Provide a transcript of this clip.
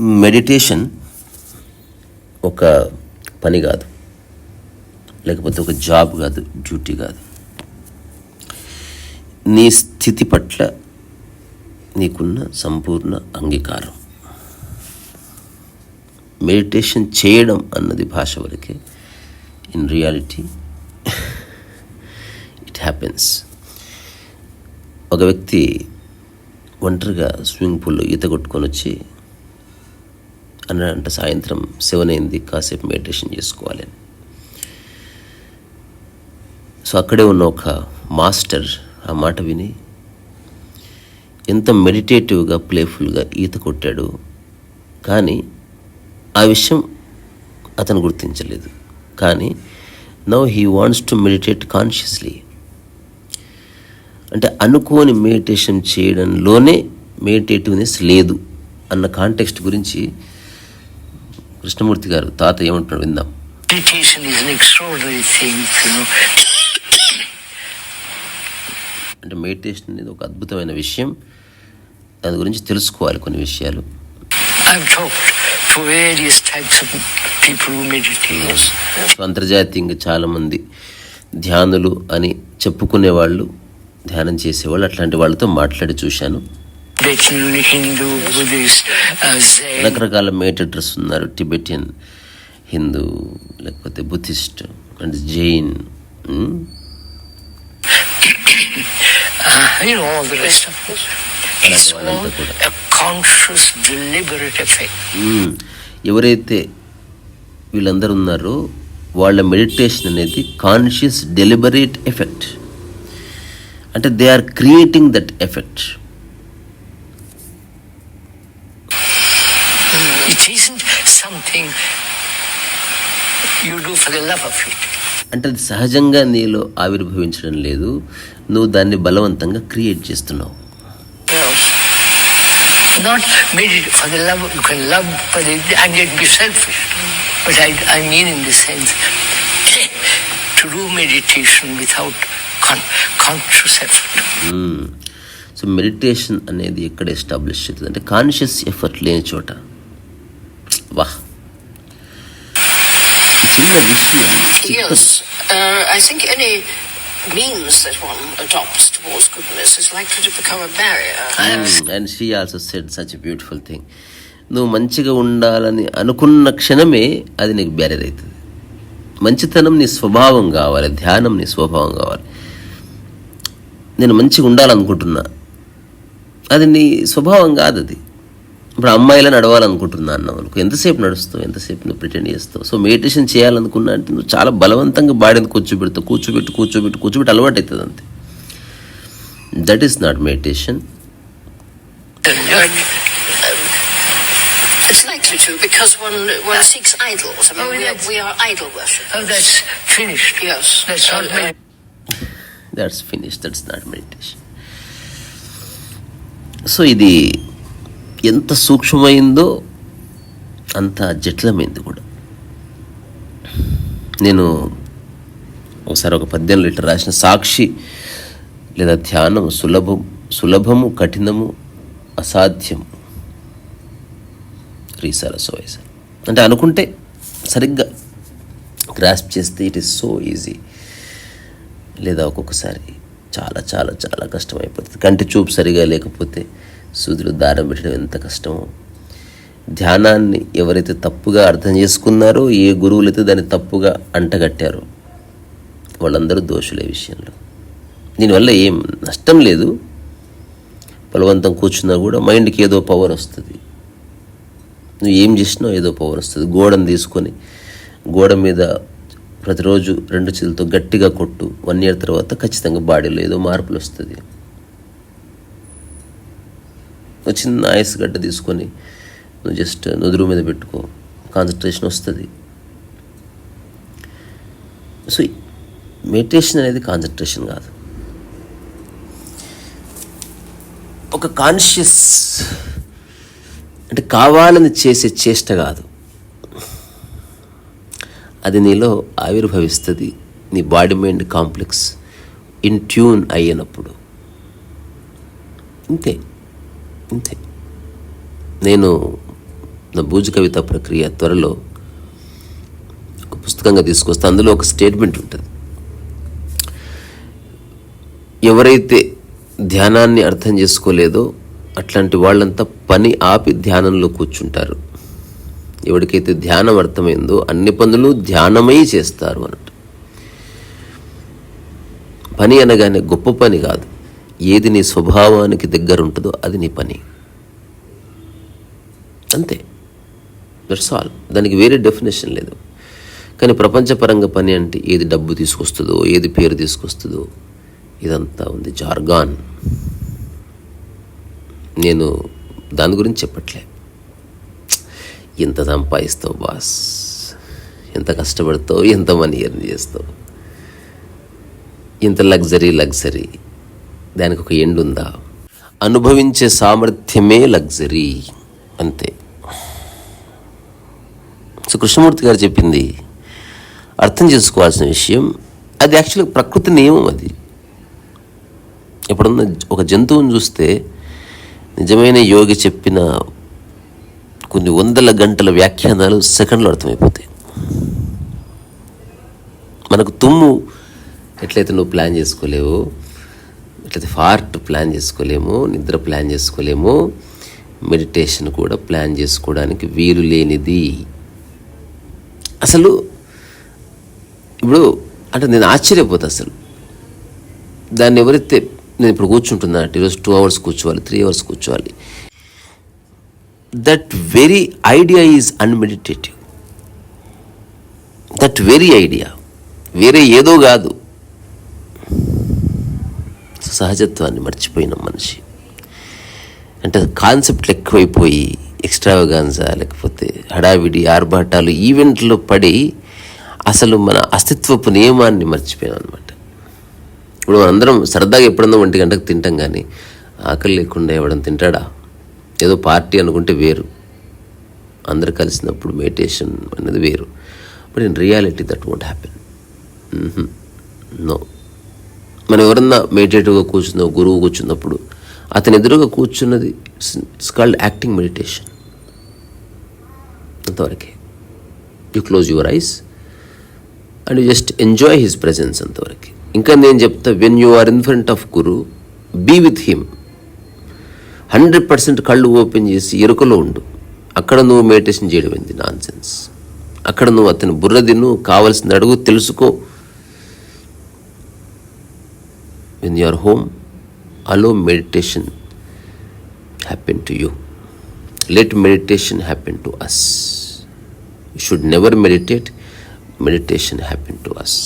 Meditation ఒక పని కాదు. లేకపోతే ఒక జాబ్ కాదు డ్యూటీ కాదు. నీ స్థితి పట్ల నీకున్న సంపూర్ణ అంగీకారం. మెడిటేషన్ చేయడం అన్నది భాష వరకే. ఇన్ రియాలిటీ హ్యాపెన్స్ ఒక వ్యక్తి ఒంటరిగా స్విమ్మింగ్ పూల్లో ఈత కొట్టుకొని వచ్చి అన్నాడంట సాయంత్రం సెవెన్ అయింది కాసేపు మెడిటేషన్ చేసుకోవాలని సో అక్కడే ఉన్న ఒక మాస్టర్ ఆ మాట విని ఎంత మెడిటేటివ్గా ప్లేఫుల్గా ఈత కొట్టాడు కానీ ఆ విషయం అతను గుర్తించలేదు. కానీ now he wants to meditate consciously. అంటే అనుకోని మెడిటేషన్ చేయడంలోనే మెడిటేటివ్నెస్ లేదు అన్న కాంటెక్స్ట్ గురించి కృష్ణమూర్తి గారు తాత ఏమంటున్నాడు విందాం. అంటే మెడిటేషన్ అనేది ఒక అద్భుతమైన విషయం. దాని గురించి తెలుసుకోవాలి కొన్ని విషయాలు. అంతర్జాతీయంగా చాలామంది ధ్యానులు అని చెప్పుకునే వాళ్ళు ధ్యానం చేసేవాళ్ళు. అట్లాంటి వాళ్ళతో మాట్లాడి చూశాను. Uh. రకరకాల మెడిటేటర్స్ ఉన్నారు. టిబెటియన్ హిందూ లేకపోతే బుద్ధిస్ట్ అండ్ జైన్ uh. ఎవరైతే వీళ్ళందరూ ఉన్నారో వాళ్ళ మెడిటేషన్ అనేది కాన్షియస్ డెలిబరేట్ ఎఫెక్ట్ అంటే they are creating that effect అంటే అది సహజంగా నీలో ఆవిర్భవించడం లేదు. నువ్వు దాన్ని బలవంతంగా క్రియేట్ చేస్తున్నావు. Not meditation without conscious effort. So meditation అనేది ఎక్కడ ఎస్టాబ్లిష్ అవుతుంది అంటే కాన్షియస్ ఎఫర్ట్ లేని చోట. వాహ్. చిన్న విషయం. I think any means that one adopts towards goodness is likely to become a barrier. And she also said such beautiful thing నువ్వు మంచిగా ఉండాలని అనుకున్న క్షణమే అది నీకు బ్యారెర్ అవుతుంది. మంచితనం నీ స్వభావం కావాలి ధ్యానం నీ స్వభావం కావాలి. నేను మంచిగా ఉండాలనుకుంటున్నా అది నీ స్వభావం కాదు అది ఇప్పుడు అమ్మాయిలా నడవాలనుకుంటున్నా అన్నావు అనుకో ఎంతసేపు నడుస్తావు ఎంతసేపు నువ్వు ప్రిటెండ్ చేస్తావు సో మెడిటేషన్ చేయాలనుకున్నా అంటే నువ్వు చాలా బలవంతంగా బాడీని కూర్చోబెడతావు కూర్చోబెట్టి కూర్చోబెట్టి కూర్చోబెట్టి అలవాటు అవుతుంది అంతే that is not meditation to because one one seeks idols. I mean, Oh, we, are, we are idol worshippers. Oh, that's finished. Yes. That's not Uh, that's finish that's not meditation so ఇది ఎంత సూక్ష్మమైందో అంత జటిలమైంది కూడా. నేను ఒకసారి ఒక పద్యంలో ఇట్లా రాసిన సాక్షి లేదా ధ్యానం సులభం సులభము కఠినము అసాధ్యము. రీసరస్ వయసు అంటే అనుకుంటే సరిగ్గా గ్రాస్ప్ చేస్తే ఇట్ ఈస్ సో ఈజీ లేదా ఒక్కొక్కసారి చాలా చాలా చాలా కష్టం అయిపోతుంది కంటి చూపు సరిగా లేకపోతే సూదులు దారం పెట్టడం ఎంత కష్టమో. ధ్యానాన్ని ఎవరైతే తప్పుగా అర్థం చేసుకున్నారో ఏ గురువులైతే దాన్ని తప్పుగా అంటగట్టారో వాళ్ళందరూ దోషులే విషయంలో. దీనివల్ల ఏం నష్టం లేదు. బలవంతం కూర్చున్నా కూడా మైండ్కి ఏదో పవర్ వస్తుంది. నువ్వు ఏం చేసినా ఏదో పవర్ వస్తుంది. గోడను తీసుకొని గోడ మీద ప్రతిరోజు రెండు చేతులతో గట్టిగా కొట్టు. వన్ ఇయర్ తర్వాత ఖచ్చితంగా బాడీలో ఏదో మార్పులు వస్తుంది. ఒక చిన్న ఐస్ గడ్డ తీసుకొని నువ్వు జస్ట్ నుదురు మీద పెట్టుకో. కాన్సన్ట్రేషన్ వస్తుంది. సో మెడిటేషన్ అనేది కాన్సన్ట్రేషన్ కాదు. ఒక కాన్షియస్ అంటే కావాలని చేసే చేష్ట కాదు. అది నీలో ఆవిర్భవిస్తుంది. నీ body mind complex. In tune అయినప్పుడు. ఇంతే. ఇంతే. నేను నా భూజ కవిత ప్రక్రియ త్వరలో ఒక పుస్తకంగా తీసుకొస్తే. అందులో ఒక స్టేట్మెంట్ ఉంటుంది. ఎవరైతే ధ్యానాన్ని అర్థం చేసుకోలేదో అట్లాంటి వాళ్ళంతా పని ఆపి ధ్యానంలో కూర్చుంటారు. ఎవరికైతే ధ్యానం అర్థమైందో అన్ని పనులు ధ్యానమై చేస్తారు అన్నట్టు. పని అనగానే గొప్ప పని కాదు. ఏది నీ స్వభావానికి దగ్గర ఉంటుందో అది నీ పని. అంతే. దట్స్ ఆల్ దానికి వేరే డెఫినేషన్ లేదు. కానీ ప్రపంచపరంగా పని అంటే ఏది డబ్బు తీసుకొస్తుందో ఏది పేరు తీసుకొస్తుందో ఇదంతా ఉంది. జార్గాన్ నేను దాని గురించి చెప్పట్లే. ఎంత సంపాదిస్తావు బాస్? ఎంత కష్టపడతావు ఎంత మనీ ఎర్న్ చేస్తావు? ఇంత లగ్జరీ లగ్జరీ. దానికి ఒక ఎండ్ ఉందా? అనుభవించే సామర్థ్యమే లగ్జరీ అంతే. సో కృష్ణమూర్తి గారు చెప్పింది అర్థం చేసుకోవాల్సిన విషయం అది యాక్చువల్గా ప్రకృతి నియమం అది. ఇప్పుడున్న ఒక జంతువుని చూస్తే నిజమైన యోగి చెప్పిన కొన్ని వందల గంటల వ్యాఖ్యానాలు సెకండ్లో అర్థమైపోతాయి. మనకు తుమ్ము ఎట్లయితే నువ్వు ప్లాన్ చేసుకోలేవో ఎట్లయితే ఫార్ట్ ప్లాన్ చేసుకోలేమో నిద్ర ప్లాన్ చేసుకోలేమో మెడిటేషన్ కూడా ప్లాన్ చేసుకోవడానికి వీలు లేనిది. అసలు ఇప్పుడు అంటే నేను ఆశ్చర్యపోతా అసలు. దాన్ని ఎవరైతే నేను ఇప్పుడు కూర్చుంటున్నా అంటే ఈరోజు టూ అవర్స్ కూర్చోవాలి త్రీ అవర్స్ కూర్చోవాలి that very idea is unmeditative that very idea వేరే ఏదో కాదు. సహజత్వాన్ని మర్చిపోయిన మనిషి. అంటే కాన్సెప్ట్లు ఎక్కువైపోయి ఎక్స్ట్రావగాన్సా లేకపోతే హడావిడి ఆర్భాటాలు ఈవెంట్లో పడి అసలు మన అస్తిత్వపు నియమాన్ని మర్చిపోయాం అనమాట ఇప్పుడు మనందరం సరదాగా ఎప్పుడన్నా ఒంటి గంటకు తింటాం కానీ ఆకలి లేకుండా ఎవడం తింటాడా? ఏదో పార్టీ అనుకుంటే వేరు. అందరు కలిసినప్పుడు మెడిటేషన్ అనేది వేరు. But in reality that won't happen no మనం ఎవరన్నా మెడిటేటివ్గా కూర్చున్న గురువు కూర్చున్నప్పుడు అతని ఎదురుగా కూర్చున్నది ఇట్స్ కాల్డ్ యాక్టింగ్ మెడిటేషన్ అంతవరకే. You close your eyes and you just enjoy his presence అంతవరకు. ఇంకా నేను చెప్తా when you are in front of guru be with him hundred percent కళ్ళు ఓపెన్ చేసి ఎరుకలో ఉండు. అక్కడ నువ్వు మెడిటేషన్ చేయడం ఏంది? నాన్ సెన్స్ అక్కడ నువ్వు అతని బుర్ర తిను కావలసింది అడుగు తెలుసుకో. In your home allow meditation happen to you let meditation happen to us you should never meditate meditation happen to us